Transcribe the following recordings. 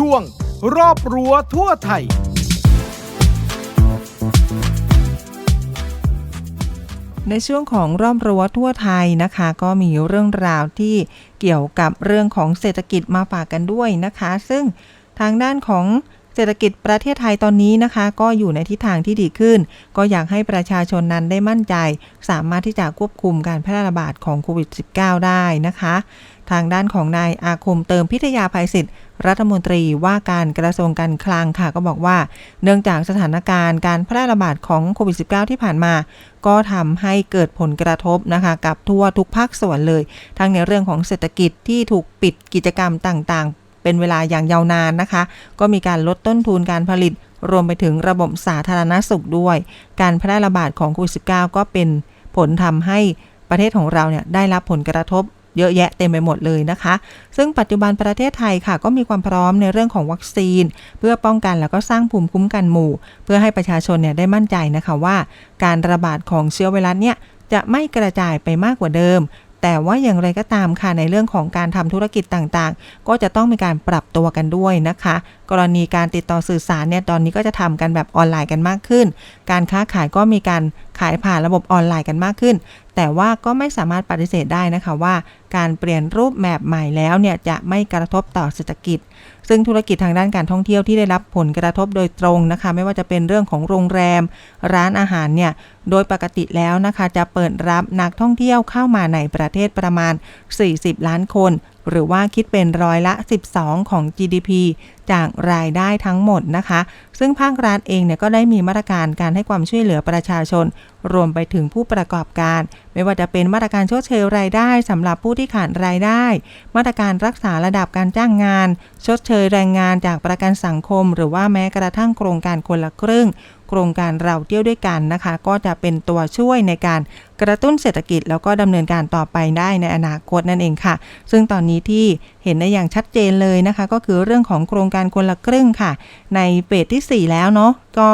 ช่วง รอบรั้วทั่วไทย ในช่วงของรอบรั้วทั่วไทยนะคะ ก็มีเรื่องราวที่เกี่ยวกับเรื่องของเศรษฐกิจมาฝากกันด้วยนะคะ ซึ่งทางด้านของเศรษฐกิจประเทศไทยตอนนี้นะคะ ก็อยู่ในทิศทางที่ดีขึ้น ก็อยากให้ประชาชนนั้นได้มั่นใจ สามารถที่จะควบคุมการแพร่ระบาดของโควิด -19 ได้นะคะ ทางด้านของนายอาคมเติมพิทยาภัยศิษย์รัฐมนตรีว่าการกระทรวงการคลังค่ะก็บอกว่า เนื่องจากสถานการณ์การแพร่ระบาดของโควิด -19 ที่ผ่านมา ก็ทำให้เกิดผลกระทบนะคะกับทั่วทุกภาคส่วนเลย ทั้งในเรื่องของเศรษฐกิจที่ถูกปิดกิจกรรมต่างๆ เป็นเวลาอย่างยาวนานนะคะ ก็มีการลดต้นทุนการผลิต รวมไปถึงระบบสาธารณสุขด้วย การแพร่ระบาดของโควิด -19 ก็เป็นผลทำให้ประเทศของเราเนี่ยได้รับผลกระทบ เยอะแยะเต็มไปหมดเลยนะคะ ซึ่งปัจจุบันประเทศไทยค่ะ ก็มีความพร้อมในเรื่องของวัคซีน เพื่อป้องกันแล้วก็สร้างภูมิคุ้มกันหมู่ เพื่อให้ประชาชนเนี่ยได้มั่นใจนะคะว่า การระบาดของเชื้อไวรัสเนี่ยจะไม่กระจายไปมากกว่าเดิม แต่ว่าอย่างไรก็ตามค่ะในเรื่องของการทำธุรกิจต่างๆ ก็จะต้องมีการปรับตัวกันด้วยนะคะ กรณีการติดต่อสื่อสารเนี่ยตอนนี้ก็จะทำกันแบบออนไลน์กันมากขึ้น การค้าขายก็มีการขายผ่านระบบออนไลน์กันมากขึ้น แต่ว่าก็ไม่สามารถปฏิเสธได้นะคะว่า การเปลี่ยนรูปแบบใหม่แล้วเนี่ยจะไม่กระทบต่อเศรษฐกิจ ซึ่งธุรกิจทางด้านการท่องเที่ยวที่ได้รับผลกระทบโดยตรงนะคะ ไม่ว่าจะเป็นเรื่องของโรงแรม ร้านอาหารเนี่ยโดยปกติแล้วนะคะจะเปิดรับนักท่องเที่ยวเข้ามาในประเทศประมาณ 40 ล้านคนหรือว่าคิดเป็นร้อยละ 12 ของ GDP จากรายได้ทั้งหมดนะคะ ซึ่งภาครัฐเองเนี่ยก็ได้มีมาตรการการให้ความช่วยเหลือประชาชน รวมไปถึงผู้ประกอบการ ไม่ว่าจะเป็นมาตรการชดเชยรายได้สำหรับผู้ที่ขาดรายได้ มาตรการรักษาระดับการจ้างงาน ชดเชยแรงงานจากประกันสังคม หรือว่าแม้กระทั่งโครงการคนละครึ่ง โครงการเราเที่ยวด้วยกันนะคะ ก็จะเป็นตัวช่วยในการกระตุ้นเศรษฐกิจ แล้วก็ดำเนินการต่อไปได้ในอนาคตนั่นเองค่ะ ซึ่งตอนนี้ที่เห็นได้อย่างชัดเจนเลยนะคะ ก็คือเรื่องของโครงการคนละครึ่งค่ะ ในเฟสที่ 4 แล้วเนาะก็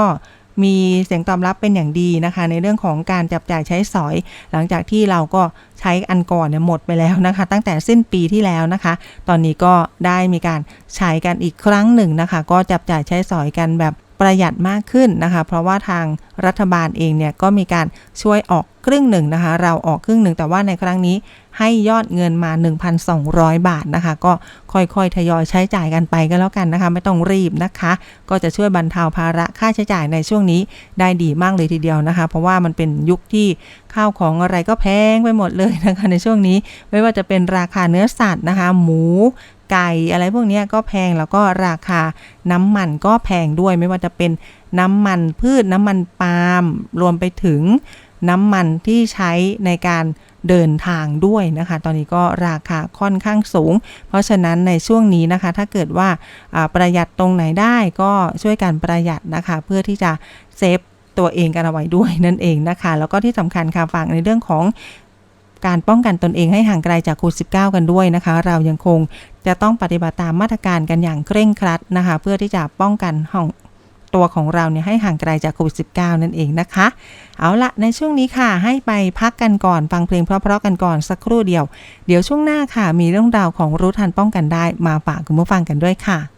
มีเสียงตอบรับเป็นอย่างดีนะคะ ในเรื่องของการจับจ่ายใช้สอย หลังจากที่เราก็ใช้อันก่อนเนี่ยหมดไปแล้วนะคะ ตั้งแต่สิ้นปีที่แล้วนะคะ ตอนนี้ก็ได้มีการใช้กันอีกครั้งหนึ่งนะคะ ก็จับจ่ายใช้สอยกันแบบ ประหยัดมากขึ้นนะคะ เพราะว่าทางรัฐบาลเองเนี่ยก็มีการช่วยออกครึ่งหนึ่งนะคะ เราออกครึ่งหนึ่งแต่ว่าในครั้งนี้ ให้ยอดเงินมา 1,200 บาทนะคะ ก็ค่อยๆ ทยอยใช้จ่ายกันไปก็แล้วกันนะคะ ไม่ต้องรีบนะคะ ก็จะช่วยบรรเทาภาระค่าใช้จ่ายในช่วงนี้ได้ดีมากเลยทีเดียวนะคะ เพราะว่ามันเป็นยุคที่ข้าวของอะไรก็แพงไปหมดเลยนะคะในช่วงนี้ ไม่ว่าจะเป็นราคาเนื้อสัตว์นะคะ หมูไก่อะไรพวกนี้ก็แพงแล้วก็ราคาน้ำมันก็แพงด้วยไม่ว่าจะเป็นน้ำมันพืชน้ำมันปาล์มรวมไปถึงน้ำมันที่ใช้ในการเดินทางด้วยนะคะ ตอนนี้ก็ราคาค่อนข้างสูง เพราะฉะนั้นในช่วงนี้นะคะ ถ้าเกิดว่าประหยัดตรงไหนได้ก็ช่วยกันประหยัดนะคะ เพื่อที่จะเซฟตัวเองกันเอาไว้ด้วยนั่นเองนะคะ แล้วก็ที่สำคัญค่ะฝากในเรื่องของการป้องกันตนเองให้ห่างไกลจากโควิด -19 กันด้วยนะคะ เรายังคงจะต้องปฏิบัติตามมาตรการกันอย่างเคร่งครัดนะคะ เพื่อที่จะป้องกันห้อง ตัวของเราเนี่ยให้ห่างไกลจากโควิด -19 นั่นเองนะคะ เอาละในช่วงนี้ค่ะ ให้ไปพักกันก่อนฟังเพลงเพราะๆกันก่อนสักครู่เดียว เดี๋ยวช่วงหน้าค่ะ มีเรื่องราวของรู้ทันป้องกันได้มาฝากคุณผู้ฟังกันด้วยค่ะ